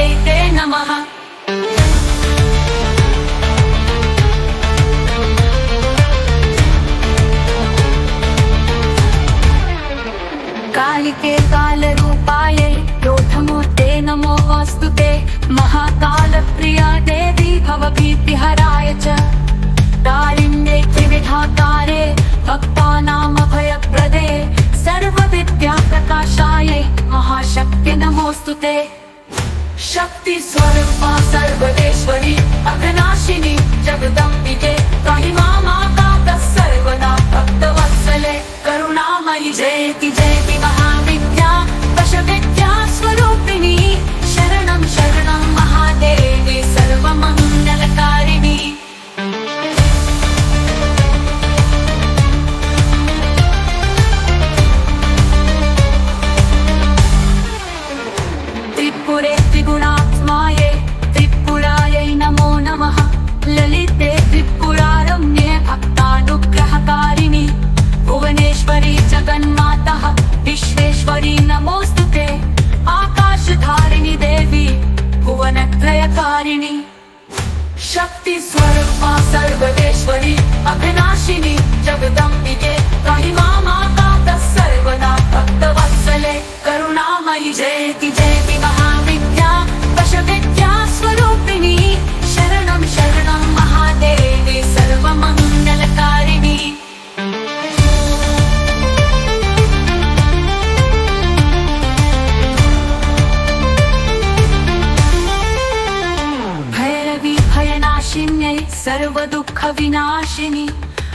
चिन्नमस्तायै ते नमः कालिके कालरूपायै योधमूर्ते नमो वास्तुते महाकालप्रिया देवी भवभीतिहराय च कालिन्ये त्रिविधाकारे भक्तानामभयप्रदे सर्वविद्याप्रकाशायै महाशक्ति नमोऽस्तु ते शक्ती स्वरूपा सर्वदेश्वरी अघनाशिनी जगदंबिके काही माता सर्वदा भक्तवत्सले करुणामयी जयति जयति महाविद्या. त्रिगुणात्माये त्रिपुरायै नमो नमः। ललिते त्रिपुरारम्ये भक्तानुग्रहकारिणि भुवनेश्वरी जगन्मातः विश्वेश्वरी नमोऽस्तु ते आकाशधारिणि देवी भुवनत्रयकारिणि। शक्ति स्वरूपा सर्वदेश्वरी अभिनाशिनी जगदम्बिके काही माता सर्वदा भक्तवत्सले। करुणामयि जयति जयति महाविद्या भयनाशिन्यै सर्वदुःखविनाशिनि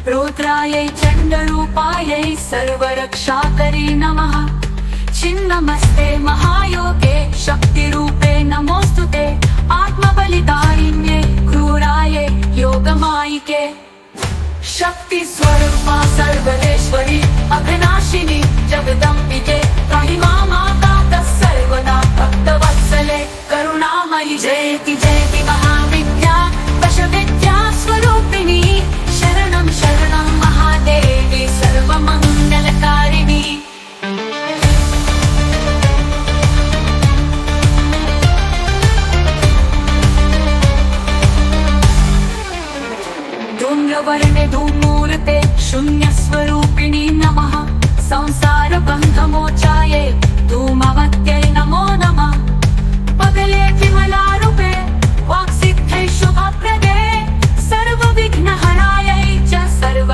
रुद्रायै चण्डरूपायै सर्वरक्षाकरी नमः. छिन्नमस्ते महायोगे शक्तिरूपे नमोऽस्तु ते आत्मबलिदायिन्ये क्रूराये योगमायिके. शक्तिस्वरूपा सर्वदेश्वरी अभिनाशिनी जगदम्बिके. काही माता तत्सर्वदा भक्तवत्सले करुणामयि जयति जयति महाविद्या स्वरूपिणी शरणं शरणं महादेवी सर्वमङ्गलकारिणी। धूम्रवर्णे धूमूर्ते शून्यस्वरूपिणी नमः। संसारबन्धमोचाये धूमवत्यै नमो नमः। पगले विमलारूपे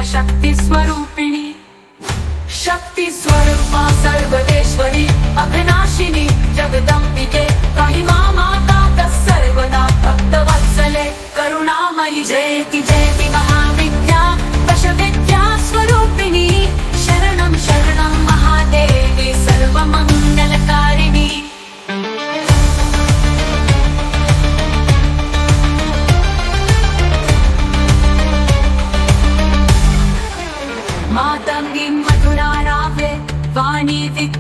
सर्वशक्तिस्वरूपिणी शक्ति स्वरूपा सर्वदेश्वरी अभिनाशिनी जगदम्बिके। काही माता सर्वदा भक्तवत्सले। करुणामयि जयति जयति महाविद्या दशविद्या स्वरूपिणी। शरणं शरणं महादेवी सर्वमङ्गलकारिणी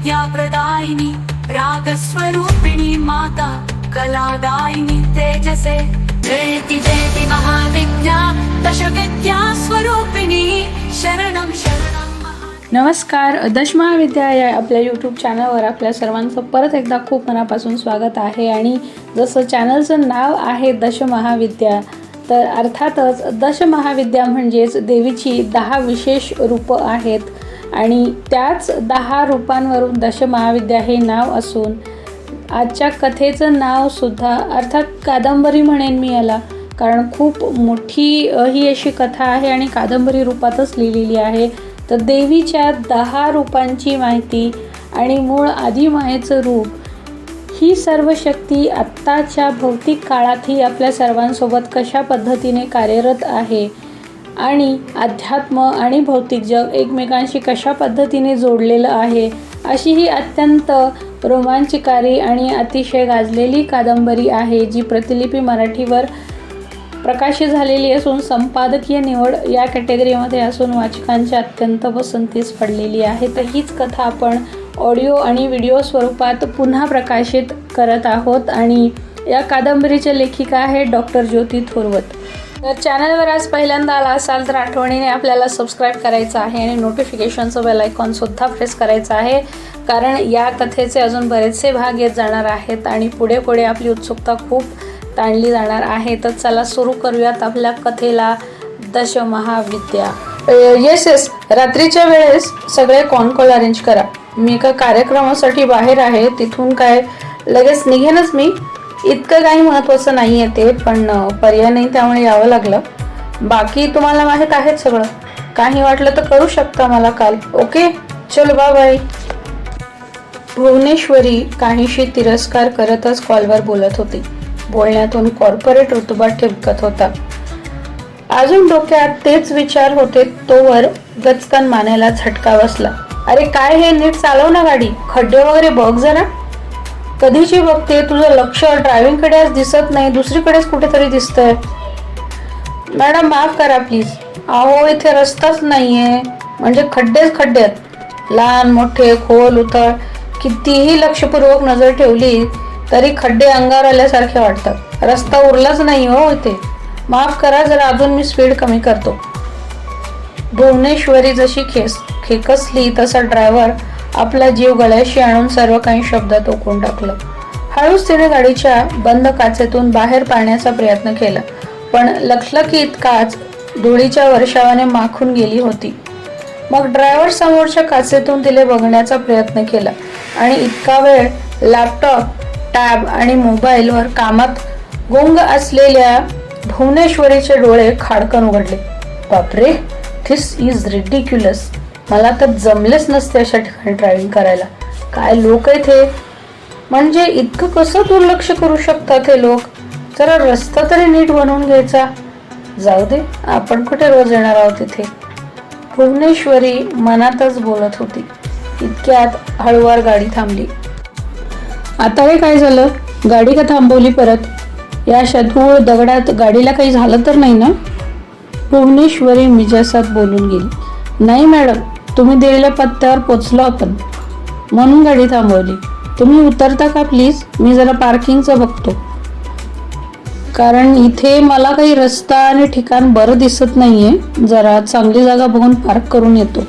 विद्याप्रदायिनी रागस्वरूपिणी माता कलादायिनी तेजसे जयति जयति महाविद्या दशविद्या स्वरूपिणी शरणं शरणं नमस्कार दश महाविद्या या आपल्या यूट्यूब चॅनलवर आपल्या सर्वांचं परत एकदा खूप मनापासून स्वागत आहे आणि जसं चॅनलचं नाव आहे दश महाविद्या तर अर्थातच दश महाविद्या म्हणजेच देवीची दहा विशेष रूपं आहेत. आणि त्याच दहा रूपांवरून दश महाविद्या हे नाव असून आजच्या कथेचं नावसुद्धा अर्थात कादंबरी म्हणेन मी याला कारण खूप मोठी ही अशी कथा आहे आणि कादंबरी रूपातच लिहिलेली आहे. तर देवीच्या दहा रूपांची माहिती आणि मूळ आदिमायेचं रूप ही सर्व शक्ती आत्ताच्या भौतिक काळातही आपल्या सर्वांसोबत कशा पद्धतीने कार्यरत आहे? आणि अध्यात्म आणि भौतिक जग एकमेकांशी कशा पद्धतीने जोडलेलं आहे अशी ही अत्यंत रोमांचकारी आणि अतिशय गाजलेली कादंबरी आहे जी प्रतिलिपी मराठीवर प्रकाशित झालेली असून संपादकीय निवड या कॅटेगरीमध्ये असून वाचकांच्या अत्यंत पसंतीस पडलेली आहे. तर हीच कथा आपण ऑडिओ आणि व्हिडिओ स्वरूपात पुन्हा प्रकाशित करत आहोत आणि या कादंबरीच्या लेखिका आहेत डॉक्टर ज्योती थोरवत. तर चॅनलवर आज पहिल्यांदा आला असाल तर आठवणीने आपल्याला सबस्क्राईब करायचं आहे आणि नोटिफिकेशनचं बेल आयकॉनसुद्धा प्रेस करायचं आहे. कारण या कथेचे अजून बरेचसे भाग येत जाणार आहेत आणि पुढे पुढे आपली उत्सुकता खूप ताणली जाणार आहे. तर चला सुरू करूयात आपल्या कथेला दशमहाविद्या. Yes yes. रात्रीच्या वेळेस सगळे कॉन कॉल अरेंज करा. मी एका कार्यक्रमासाठी बाहेर आहे. तिथून काय लगेच निघेनच मी. इतकं काही महत्त्वाचं नाही आहे ते पण पर्याय नाही त्यामुळे यावं लागलं. बाकी तुम्हाला माहीत आहेत सगळं. काही वाटलं तर करू शकता मला काल ओके चलो बा बाय भुवनेश्वरी काहीशी तिरस्कार करतच कॉलवर बोलत होती. बोलण्यातून कॉर्पोरेट ऋतुबा ठिबकत होता. अजून डोक्यात तेच विचार होते तोवर गचकन मानेला झटका बसला. अरे काय हे नीट चालव ना गाडी. खड्डे वगैरे बघ जरा. कधीची बघते? तुझं लक्ष ड्रायव्हिंगकडे आज दिसत नाही दुसरीकडेच कुठेतरी दिसतंय. मॅडम माफ करा प्लीज अहो इथे रस्ताच नाहीये. म्हणजे खड्डेच खड्डे आहेत लहान मोठे खोल उथळ कितीही लक्षपूर्वक नजर ठेवली तरी खड्डे अंगावर आल्यासारखे वाटतात. रस्ता उरलाच नाही हो इथे. माफ करा जरा अजून मी स्पीड कमी करतो. भुवनेश्वरी जशी खेस खेकसली तसा ड्रायव्हर आपला जीव गळ्याशी आणून सर्व काही शब्दात ओकून टाकलं. हळूच तिने गाडीच्या बंद काचेतून बाहेर पाळण्याचा प्रयत्न केला. पण लखलखीत काच धुळीच्या वर्षावाने माखून गेली होती. मग ड्रायव्हर समोरच्या काचेतून तिने बघण्याचा प्रयत्न केला आणि इतका वेळ लॅपटॉप टॅब आणि मोबाईलवर कामात गुंग असलेल्या भुवनेश्वरीचे डोळे खाडकन उघडले. बापरे! धिस इज रिडिक्युलस मला तर जमलेच नसते अशा ठिकाणी ड्रायव्हिंग करायला. काय लोक आहेत हे? म्हणजे इतकं कसं दुर्लक्ष करू शकतात हे लोक? जरा रस्ता तरी नीट बनवून घ्यायचा. जाऊ दे आपण कुठे रोज येणार आहोत इथे? भुवनेश्वरी मनातच बोलत होती. इतक्यात हळूवार गाडी थांबली. आता हे काय झालं? गाडी का थांबवली परत? या शतूळ दगडात गाडीला काही झालं तर नाही ना? भुवनेश्वरी मिजासात बोलून गेली. नाही मॅडम तुम्ही दिलेल्या पत्त्यावर पोचलो आपण. म्हणून गाडी थांबवली. तुम्ही उतरता का प्लीज मी जरा पार्किंगचं बघतो. कारण इथे मला काही रस्ता आणि ठिकाण बरं दिसत नाहीये. जरा चांगली जागा बघून पार्क करून येतो.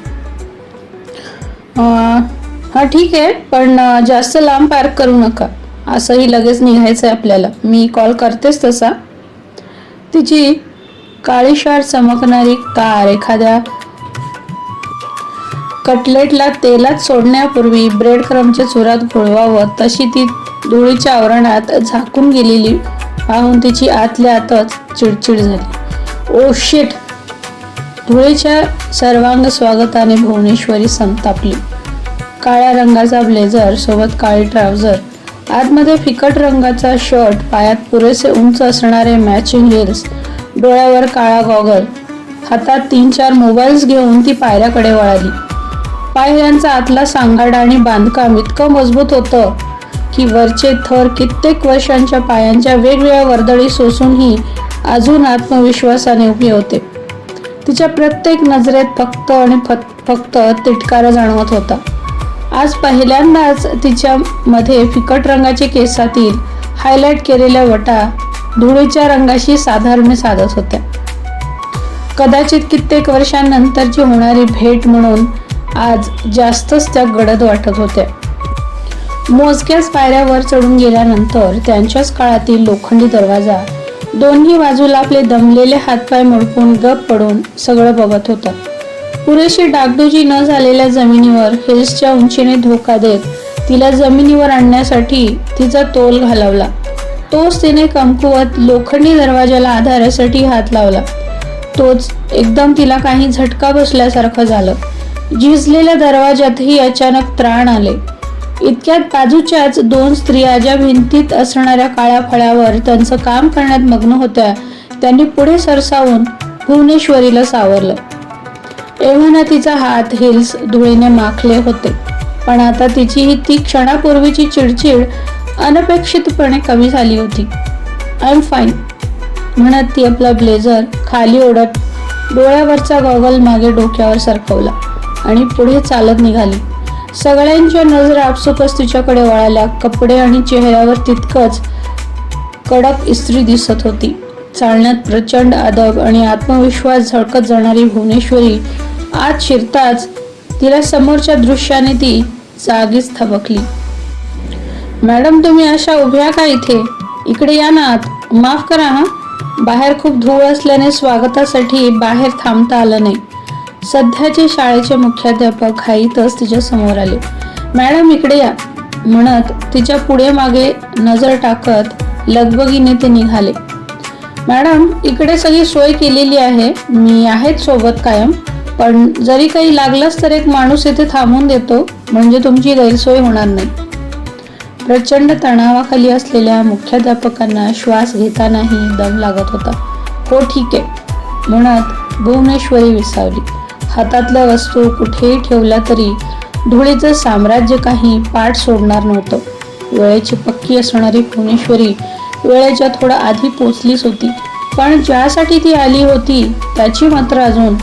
हा ठीक आहे पण जास्त लांब पार्क करू नका. असंही लगेच निघायचं आहे आपल्याला. मी कॉल करतेच तसा. तिची काळी काळीशार चमकणारी कार एखाद्या कटलेटला तेलात सोडण्यापूर्वी ब्रेड क्रमच्या चुरात घोळवावं तशी ती धुळीच्या आवरणात झाकून गेलेली पाहून तिची आतल्या आतच चिडचिड झाली. Oh ओ शिट धुळीच्या सर्वांग स्वागताने भुवनेश्वरी संतापली. काळ्या रंगाचा ब्लेझर सोबत काळी ट्राउझर. आतमध्ये फिकट रंगाचा शर्ट पायात पुरेसे उंच असणारे मॅचिंग हिल्स डोळ्यावर काळा गॉगल हातात तीन चार मोबाईल्स घेऊन ती पायऱ्याकडे वळाली. पाय यांचा आतला सांगाडा आणि बांधकाम इतकं मजबूत होतं की वरचे थर कित्येक वर्षांच्या पायांच्या वेगवेगळ्या वर्दळी सोसूनही अजून आत्मविश्वासाने उभे होते. तिच्या प्रत्येक नजरेत फक्त आणि फक्त तिटकारा जाणवत होता. आज पहिल्यांदाच तिच्या मध्ये फिकट रंगाचे केसातील हायलाइट केलेल्या वटा धुळीच्या रंगाशी साधारण साधत होत्या. कदाचित कित्येक वर्षांनंतरची होणारी भेट म्हणून आज जास्तच त्या गडद वाटत होत्या. मोजक्याच पायऱ्यावर चढून गेल्यानंतर त्यांच्याच काळातील लोखंडी दरवाजा दोन्ही बाजूला आपले दमलेले हातपाय मुडपून गप पडून सगळं बघत होता. पुरेशी डागडुजी न झालेल्या जमिनीवर हिल्सच्या उंचीने धोका देत तिला जमिनीवर आणण्यासाठी तिचा तोल घालवला. तोच तिने कमकुवत लोखंडी दरवाजाला आधारासाठी हात लावला. तोच एकदम तिला काही झटका बसल्यासारखं झालं. झिजलेल्या दरवाजातही अचानक त्राण आले. इतक्यात बाजूच्याच दोन स्त्रिया ज्या भिंतीत असणाऱ्या काळ्या फळ्यावर त्यांचं काम करण्यात मग्न होत्या त्यांनी पुढे सरसावून भुवनेश्वरीला सावरलं. एव्हाना तिचा हात हिल्स धुळीने माखले होते पण आता तिची ही ती क्षणापूर्वीची चिडचिड अनपेक्षितपणे कमी झाली होती. आय एम फाईन म्हणत ती आपला ब्लेझर खाली ओढत डोळ्यावरचा गॉगल मागे डोक्यावर सरकवला. आणि पुढे चालत निघाली. सगळ्यांच्या नजरा आपसुकच तिच्याकडे वळाल्या. कपडे आणि चेहऱ्यावर तितकंच कडक इस्त्री दिसत होती. चालण्यात प्रचंड अदब आणि आत्मविश्वास झळकत जाणारी भुवनेश्वरी आत शिरताच तिला समोरच्या दृश्याने ती जागीच थबकली. मॅडम तुम्ही अशा उभ्या का इथे? इकडे या ना आत. माफ करा हा. बाहेर खूप धूळ असल्याने स्वागतासाठी बाहेर थांबता आलं नाही. सध्याचे शाळेचे मुख्याध्यापक घाईतच तिच्या समोर आले. मॅडम इकडे या म्हणत तिच्या पुढे मागे नजर टाकत लगबगीने ते निघाले. मॅडम इकडे सगळी सोय केलेली आहे. मी आहेत सोबत कायम. पण जरी काही लागलंच तर एक माणूस इथे थांबून देतो. म्हणजे तुमची गैरसोय होणार नाही. प्रचंड तणावाखाली असलेल्या मुख्याध्यापकांना श्वास घेतानाही दम लागत होता. हो ठीक आहे म्हणत भुवनेश्वरी विसावली. हातातल्या वस्तू कुठेही ठेवल्या तरी धुळीचं साम्राज्य काही पाठ सोडणार नव्हतं. वेळेची पक्की असणारी भुवनेश्वरी वेळेच्या थोडं आधी पोचलीच होती. पण ज्यासाठी ती आली होती त्याची मात्र अजून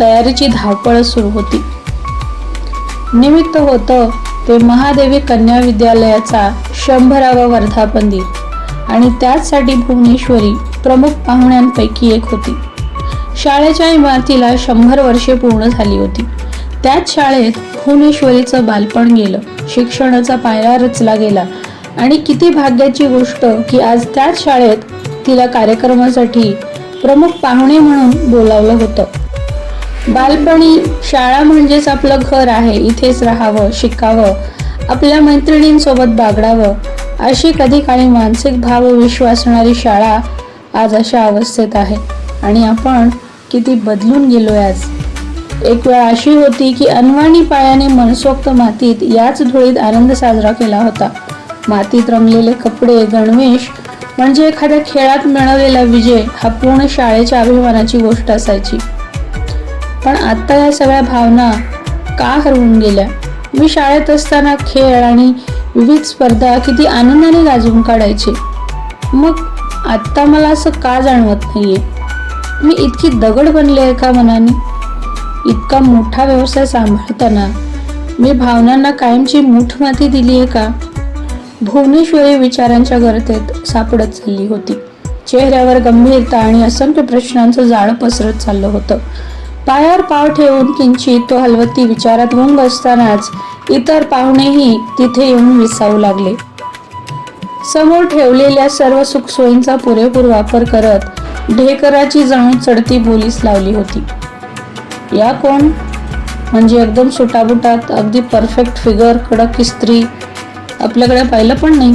तयारीची धावपळ सुरू होती. निमित्त होतं ते महादेवी कन्या विद्यालयाचा शंभरावा वर्धापन दिन. आणि त्याचसाठी भुवनेश्वरी प्रमुख पाहुण्यांपैकी एक होती. शाळेच्या इमारतीला शंभर वर्षे पूर्ण झाली होती. त्याच शाळेत भुवनेश्वरीचं बालपण गेलं. शिक्षणाचा पायरा रचला गेला. आणि किती भाग्याची गोष्ट की आज त्याच शाळेत तिला कार्यक्रमासाठी प्रमुख पाहुणे म्हणून बोलावलं होतं. बालपणी शाळा म्हणजेच आपलं घर आहे. इथेच राहावं शिकावं आपल्या मैत्रिणींसोबत बागडावं अशी कधी काळी मानसिक भाव विश्वास असणारी शाळा आज अशा अवस्थेत आहे. आणि आपण किती बदलून गेलोय आज. एक वेळ अशी होती की अनवाणी पायाने मनसोक्त मातीत याच धुळीत आनंद साजरा केला होता. मातीत रंगलेले कपडे गणवेश म्हणजे एखाद्या खेळात मिळवलेला विजय हा पूर्ण शाळेच्या अभिमानाची गोष्ट असायची. पण आता या सगळ्या भावना का हरवून गेल्या? मी शाळेत असताना खेळ आणि विविध स्पर्धा किती आनंदाने गाजवून काढायचे. मग आत्ता मला असं का जाणवत नाहीये? मी इतकी दगड बनले आहे का मनाने? इतका मोठा व्यवसाय सांभाळताना मी भावनांना कायमची मूठ माती दिली आहे का? भुवनेश्वरी विचारांच्या गर्तेत सापडत चालली होती. चेहऱ्यावर गंभीरता आणि असंख्य प्रश्नांचं जाळं पसरत चाललं होतं. पायावर पाव ठेवून किंचित तो हलवती विचारात गुंग असतानाच इतर पाहुणेही तिथे येऊन विसावू लागले. समोर ठेवलेल्या सर्व सुखसोयींचा पुरेपूर वापर करत ढेकराची जणू चढती बोलीस लावली होती. या कोण? म्हणजे एकदम सुटाबुटात अगदी परफेक्ट फिगर कडक इस्त्री आपल्याकडे पाहिलं पण नाही.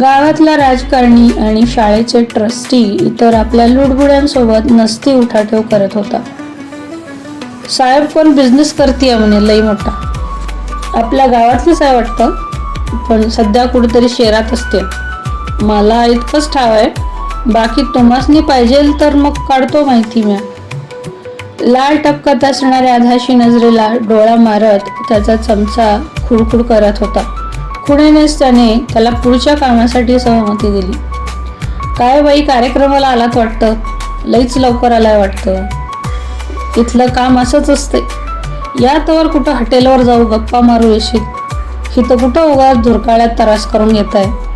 गावातला राजकारणी आणि शाळेचे ट्रस्टी इतर आपल्या लुडबुड्यांसोबत नसती उठाठेव करत होता. साहेब कोण बिझनेस करते म्हणे लई मोठा. आपल्या गावातलीच आहे वाटतं? पण सध्या कुठेतरी शहरात असते. मला इतकंच ठाव आहे. बाकी तुम्हासनी पाहिजे तर मग काढतो माहिती म्या लाल टपकत असणाऱ्या आधाशी नजरेला डोळा मारत त्याचा चमचा खुडखुड करत होता. खुणेनेच त्याने त्याला पुढच्या कामासाठी सहमती दिली. काय बाई कार्यक्रमाला आलात वाटतं? लईच लवकर आलाय वाटतं. इथलं काम असंच असते या तवर कुठं हॉटेलवर जाऊ गप्पा मारू येशील. इथं कुठं उगा धुरकाळ्यात त्रास करून घेत आहे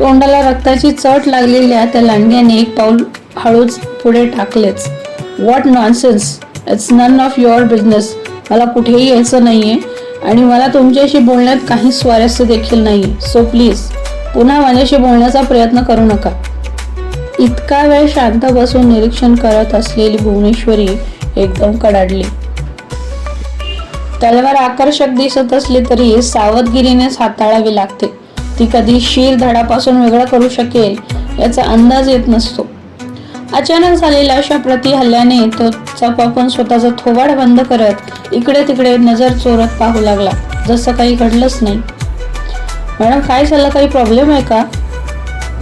तोंडाला रक्ताची चट लागलेल्या त्या लांडग्याने एक पाऊल हळूच पुढे टाकलेच. What nonsense it's none of your business मला कुठेही यायचं नाही आहे आणि मला तुमच्याशी बोलण्यात काही स्वारस्य देखील नाही सो प्लीज पुन्हा माझ्याशी बोलण्याचा प्रयत्न करू नका. इतका वेळ शांत बसून निरीक्षण करत असलेली भुवनेश्वरी एकदम कडाडली. तलवार आकर्षक दिसत असली तरी सावधगिरीनेच हाताळावी लागते. ती कधी शीर धडापासून वेगळं करू शकेल याचा अंदाज येत नसतो. अचानक झालेल्या अशा प्रति हल्ल्याने तो चपापून स्वतःचा थोबाड बंद करत इकडे तिकडे नजर चोरत पाहू लागला. जसं काही घडलंच नाही. मॅडम काय झालं? काही प्रॉब्लेम आहे का?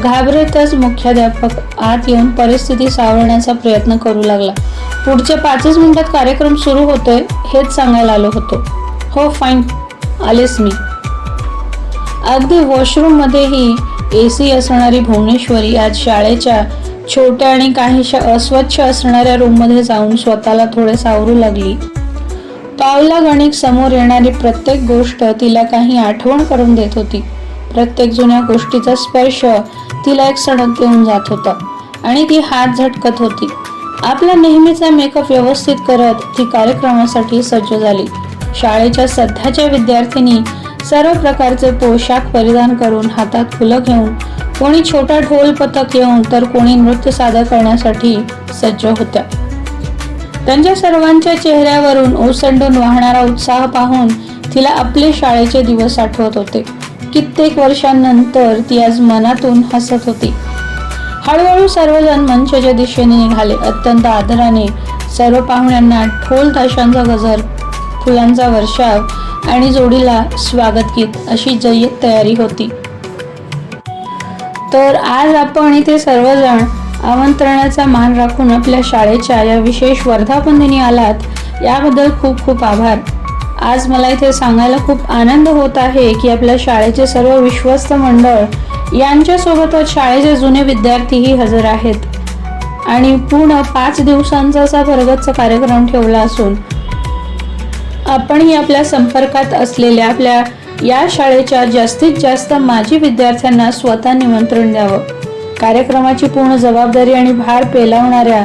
घाबरतच मुख्याध्यापक आत येऊन परिस्थिती सावरण्याचा प्रयत्न करू लागला. पुढच्या पाचच मिनिटात कार्यक्रम सुरू होतोय हेच सांगायला आलो होतो. हो फाईन. आलेच मी. अगदी वॉशरूममध्येही ए सी असणारी भुवनेश्वरी आज शाळेच्या छोट्या आणि काहीशा अस्वच्छ असणाऱ्या रूममध्ये जाऊन स्वतःला थोडे सावरू लागली. पावला गणिक समोर येणारी प्रत्येक गोष्ट तिला काही आठवण करून देत होती. प्रत्येक जुन्या गोष्टीचा स्पर्श तिला एक सडक देऊन जात होता. आणि ती हात झटकत होती. आपला नेहमीचा मेकअप व्यवस्थित करत ती कार्यक्रमासाठी सज्ज झाली. शाळेच्या सध्याच्या विद्यार्थिनी सर्व प्रकारचे पोशाख परिधान करून हातात फुलं घेऊन कोणी छोटा ढोल पथक येऊन तर कोणी नृत्य सादर करण्यासाठी सज्ज होत्या. त्यांच्या सर्वांच्या चेहऱ्यावरून ओसंडून वाहणारा उत्साह पाहून तिला आपले शाळेचे दिवस आठवत होते. कित्येक वर्षांनंतर ती आज मनातून हसत होती. हळूहळू सर्वजण मंचाच्या दिशेने निघाले. अत्यंत आदराने सर्व पाहुण्यांना ठोल ताशांचा गजर फुलांचा वर्षाव आणि जोडीला स्वागत गीत अशी जय्यत तयारी होती. तर आज आपण इथे सर्वजण आमंत्रणाचा मान राखून आपल्या शाळेच्या या विशेष वर्धापन दिनी आलात. याबद्दल खूप खूप आभार. आज मला इथे सांगायला खूप आनंद होत आहे की आपल्या शाळेचे सर्व विश्वस्त मंडळ यांच्यासोबतच शाळेचे जुने विद्यार्थीही हजर आहेत. आणि पूर्ण पाच दिवसांचा असा भरगतचा कार्यक्रम ठेवला असून आपणही आपल्या संपर्कात असलेल्या आपल्या या शाळेच्या जास्तीत जास्त माजी विद्यार्थ्यांना स्वतः निमंत्रण द्यावं. कार्यक्रमाची पूर्ण जबाबदारी आणि भार पेलावणाऱ्या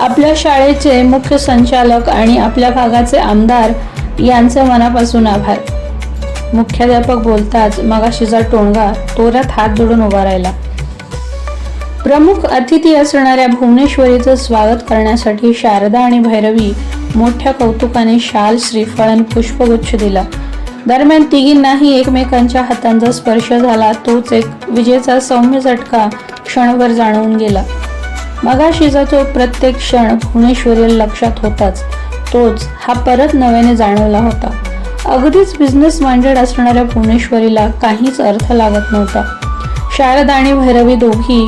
आपल्या शाळेचे मुख्य संचालक आणि आपल्या भागाचे आमदार यांचे मनापासून आभार. मुख्याध्यापक बोलताच मगाशीचा टोणगा तोऱ्यात हात जोडून उभा राहिला. प्रमुख अतिथी असणाऱ्या भुवनेश्वरीचं स्वागत करण्यासाठी शारदा आणि भैरवी मोठ्या कौतुकाने शाल श्रीफळ आणि पुष्पगुच्छ दिला. दरम्यान तिघींनाही एकमेकांच्या हातांचा स्पर्श झाला तोच एक विजेचा सौम्य झटका क्षणभर जाणवून गेला. मगाशीचा तो प्रत्येक क्षण भुवनेश्वरी लक्षात होताच. तोच हा परत नव्याने जाणवला होता. अगदीच बिझनेस माइंडेड असणाऱ्या भुवनेश्वरीला काहीच अर्थ लागत नव्हता. शारद आणि भैरवी दोघी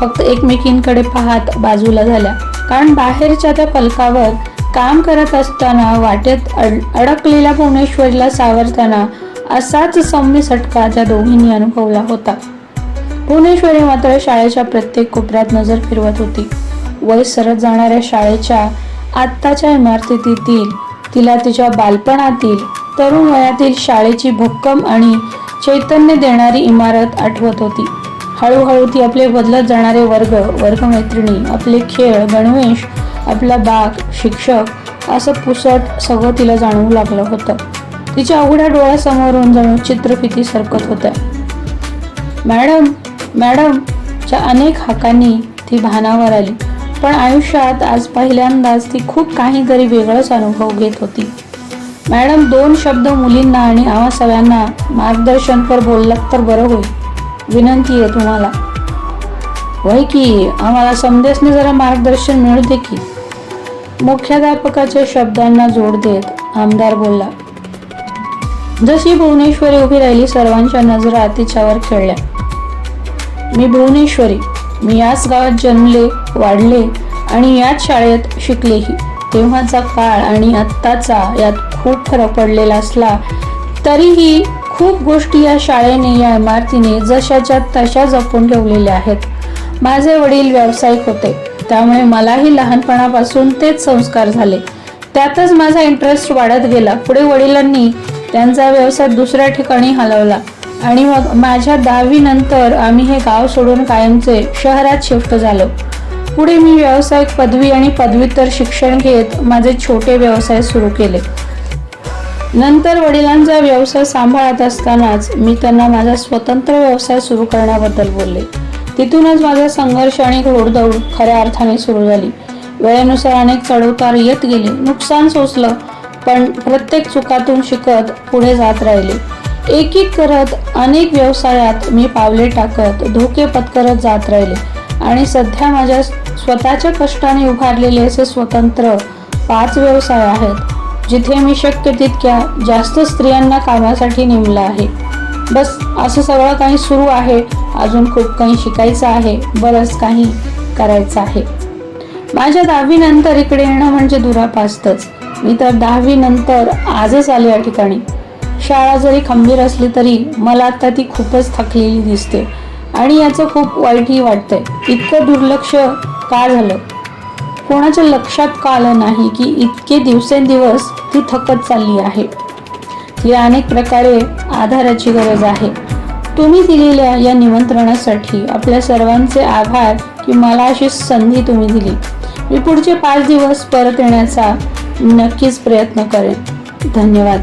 फक्त एकमेकींकडे पाहत बाजूला झाल्या. कारण बाहेरच्या त्या पलकावर काम करत असताना वाटेत अड अडकलेल्या भुवनेश्वरीला सावरताना असाच सौम्य सटका त्या दोघींनी अनुभवला होता. भुवनेश्वरी मात्र शाळेच्या प्रत्येक कोपऱ्यात नजर फिरवत होती. वय सरत जाणाऱ्या शाळेच्या आत्ताच्या इमारतीतील तिला तिच्या बालपणातील तरुण वयातील शाळेची भक्कम आणि चैतन्य देणारी इमारत आठवत होती. हळूहळू ती आपले बदलत जाणारे वर्ग वर्गमैत्रिणी आपले खेळ गणवेश आपला बाग शिक्षक असं पुसट सगळं तिला जाणवू लागलं होतं. तिच्या अवघड्या डोळ्यासमोरून जणू चित्रफिती सरकत होत्या. मॅडम मॅडम च्या अनेक हाकांनी ती भानावर आली. पण आयुष्यात आज पहिल्यांदाच ती खूप काहीतरी वेगळंच अनुभव घेत होती. मॅडम दोन शब्द मुलींना आणि आम्हा सगळ्यांना मार्गदर्शनपर बोललात तर बरं होईल. विनंती आहे तुम्हाला. वय की आम्हाला समदेसने जरा मार्गदर्शन मिळते की. मुख्याध्यापकाच्या शब्दांना जोड देत आमदार बोलला. जशी भुवनेश्वरी उभी राहिली सर्वांच्या नजरा तिच्यावर खेळल्या. मी भुवनेश्वरी मी याच गावात जन्मले वाढले आणि याच शाळेत शिकलेही. तेव्हाचा काळ आणि आत्ताचा यात खूप फरक पडलेला असला तरीही खूप गोष्टी या शाळेने या इमारतीने जशाच्या तशा जपून ठेवलेल्या आहेत. माझे वडील व्यावसायिक होते. त्यामुळे मलाही लहानपणापासून तेच संस्कार झाले. त्यातच माझा इंटरेस्ट वाढत गेला. पुढे वडिलांनी त्यांचा व्यवसाय दुसऱ्या ठिकाणी हलवला. आणि मग माझ्या दहावी नंतर आम्ही हे गाव सोडून कायमचे शहरात शिफ्ट झालो. पुढे मी व्यावसायिक पदवी आणि पदव्युत्तर शिक्षण घेत माझे छोटे व्यवसाय सुरू केले. नंतर वडिलांचा व्यवसाय सांभाळत असतानाच मी त्यांना माझा स्वतंत्र व्यवसाय सुरू करण्याबद्दल बोलले. तिथूनच माझा संघर्ष आणि घोडदौड खऱ्या अर्थाने सुरू झाली. वेळेनुसार अनेक चढउतार येत गेले नुकसान सोसलं पण प्रत्येक चुकातून शिकत पुढे जात राहिले. एक एक करत अनेक व्यवसायात मी पावले टाकत धोके पत्करत जात राहिले. आणि सध्या माझ्या स्वतःच्या कष्टाने उभारलेले असे स्वतंत्र पाच व्यवसाय आहेत जिथे मी शक्य तितक्या जास्त स्त्रियांना कामासाठी नेमलं आहे. बस असं सगळं काही सुरू आहे. अजून खूप काही शिकायचं आहे. बरंच काही करायचं आहे. माझ्या दहावीनंतर इकडे येणं म्हणजे दुरापास्तच. मी तर दहावीनंतर आजच आले या ठिकाणी. शाळा जरी खंबीर असली तरी मला आता ती खूपच थकलेली दिसते. आणि याचं खूप वाईटही वाटतंय. इतकं दुर्लक्ष का झालं? कोणाच्या लक्षात का आलं नाही की इतके दिवसेंदिवस ती थकत चालली आहे? तिला अनेक प्रकारे आधाराची गरज आहे. तुम्ही दिलेल्या या निमंत्रणासाठी आपल्या सर्वांचे आभार की मला अशी संधी तुम्ही दिली. मी पुढचे पाच दिवस परत येण्याचा नक्कीच प्रयत्न करेन. धन्यवाद.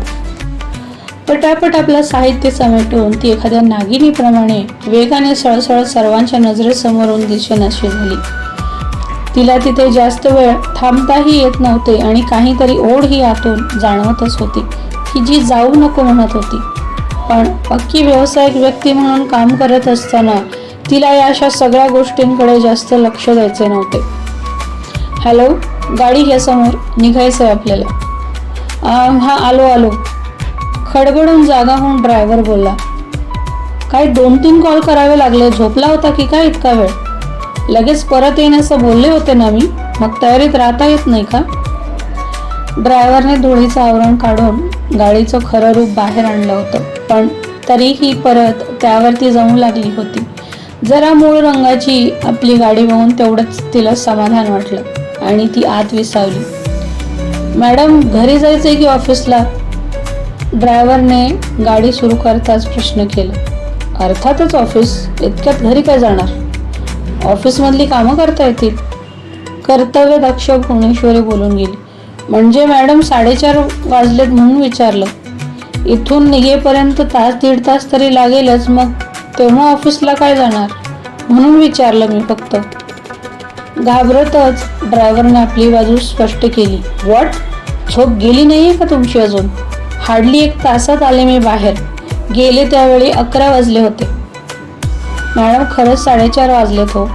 पटापट आपलं साहित्य समेटून ती एखाद्या नागिनीप्रमाणे वेगाने सळसळ सर्वांच्या नजरेसमोरून दिशेनाशी झाली. तिला तिथे जास्त वेळ थांबताही येत नव्हते आणि काहीतरी ओढ ही आतून जाणवतच होती की जी जाऊ नको म्हणत होती. पण पक्की व्यावसायिक व्यक्ती म्हणून काम करत असताना तिला या अशा सगळ्या गोष्टींकडे जास्त लक्ष द्यायचे नव्हते. हॅलो गाडी घ्या समोर निघायचं आहे आपल्याला हा आलो आलो. खडबडून जागा होऊन ड्रायव्हर बोलला काय दोन तीन कॉल करावे लागले झोपला होता की काय इतका वेळ? लगेच परत येईन असं बोलले होते ना मी? मग तयारीत राहता येत नाही का? ड्रायव्हरने धुळीचं आवरण काढून गाडीचं खरं रूप बाहेर आणलं होतं. पण तरीही परत त्यावरती जाऊन लागली होती. जरा मूळ रंगाची आपली गाडी बघून तेवढंच तिला समाधान वाटलं आणि ती आत विसावली. मॅडम घरी जायचंय की ऑफिसला? ड्रायव्हरने गाडी सुरू करताच प्रश्न केला. अर्थातच ऑफिस इतक्यात घरी काय जाणार? ऑफिसमधली कामं करता येतील. कर्तव्य दक्ष भुवनेश्वरी बोलून गेली. म्हणजे मॅडम साडेचार वाजलेत म्हणून विचारलं. इथून निघेपर्यंत तास दीड तास तरी लागेलच मग तेव्हा ऑफिसला काय जाणार? म्हणून विचारलं मी फक्त. घाबरतच ड्रायव्हरने आपली बाजू स्पष्ट केली. वॉट? झोप गेली नाहीये का तुमची अजून? हार्डली एक तासात आले मी बाहेर. गेले त्यावेळी अकरा वाजले होते. मॅडम खरंच साडेचार वाजलेत हो.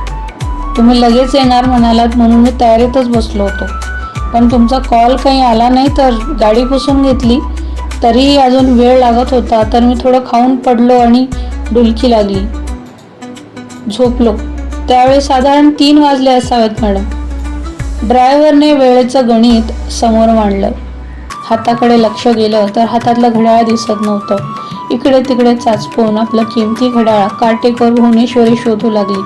तुम्ही लगेच येणार म्हणालात म्हणून मी तयारीतच बसलो होतो. पण तुमचा कॉल काही आला नाही तर गाडी पुसून घेतली. तरीही अजून वेळ लागत होता तर मी थोडं खाऊन पडलो आणि डुलकी लागली. झोपलो. त्यावेळी साधारण तीन वाजले असावेत मॅडम. ड्रायव्हरने वेळेचं गणित समोर मांडलं. हाताकडे लक्ष गेलं तर हातातलं घड्याळ दिसत नव्हतं. इकडे तिकडे चाचपून आपलं किमती घड्याळ काटेकोर भुवनेश्वरी शोधू लागली.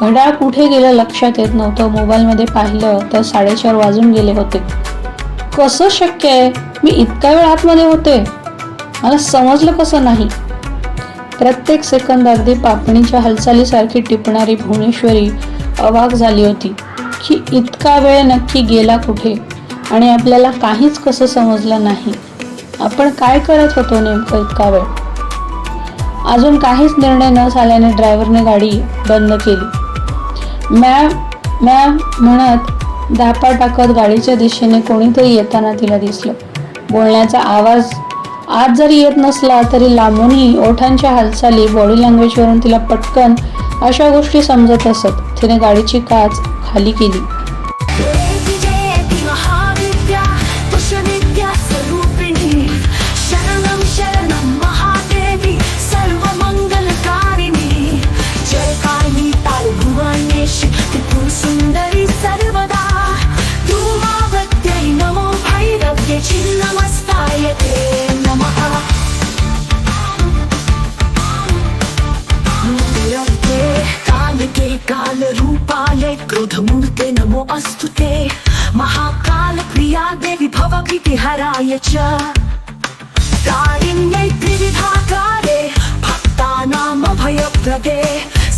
घड्याळ कुठे गेलं लक्षात येत नव्हतं. मोबाईलमध्ये पाहिलं तर साडेचार वाजून गेले होते. कसं शक्य आहे? मी इतका वेळ आतमध्ये होते. मला समजलं कसं नाही. प्रत्येक सेकंद अगदी पापणीच्या हालचालीसारखी टिपणारी भुवनेश्वरी अवाक झाली होती. की इतका वेळ नक्की गेला कुठे? आणि आपल्याला काहीच कसं समजलं नाही. आपण काय करत होतो नेमकं इतका वेळ? अजून काहीच निर्णय न झाल्याने ड्रायव्हरने गाडी बंद केली. मॅम मॅम म्हणत धापा टाकत गाडीच्या दिशेने कोणीतरी येताना तिला दिसलं. बोलण्याचा आवाज आत जरी येत नसला तरी लांबूनही ओठांच्या हालचाली बॉडी लँग्वेजवरून तिला पटकन अशा गोष्टी समजत असत. तिने गाडीची काच खाली केली. क्रोधमूर्ते नमो अस्तु ते महाकालप्रिया देवि भवभीतिहराय च तारिण्यै त्रिविधाकारे भक्तानामभयप्रदे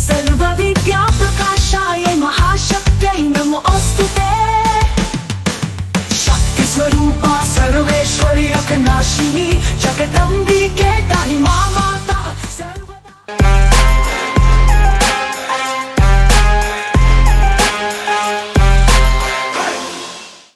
सर्वविद्याप्रकाशाय महाशक्त्यै नमो अस्तु ते शक्तिस्वरूपा सर्वेश्वरी अकनाशिनी जगदम्बिके ताहि मां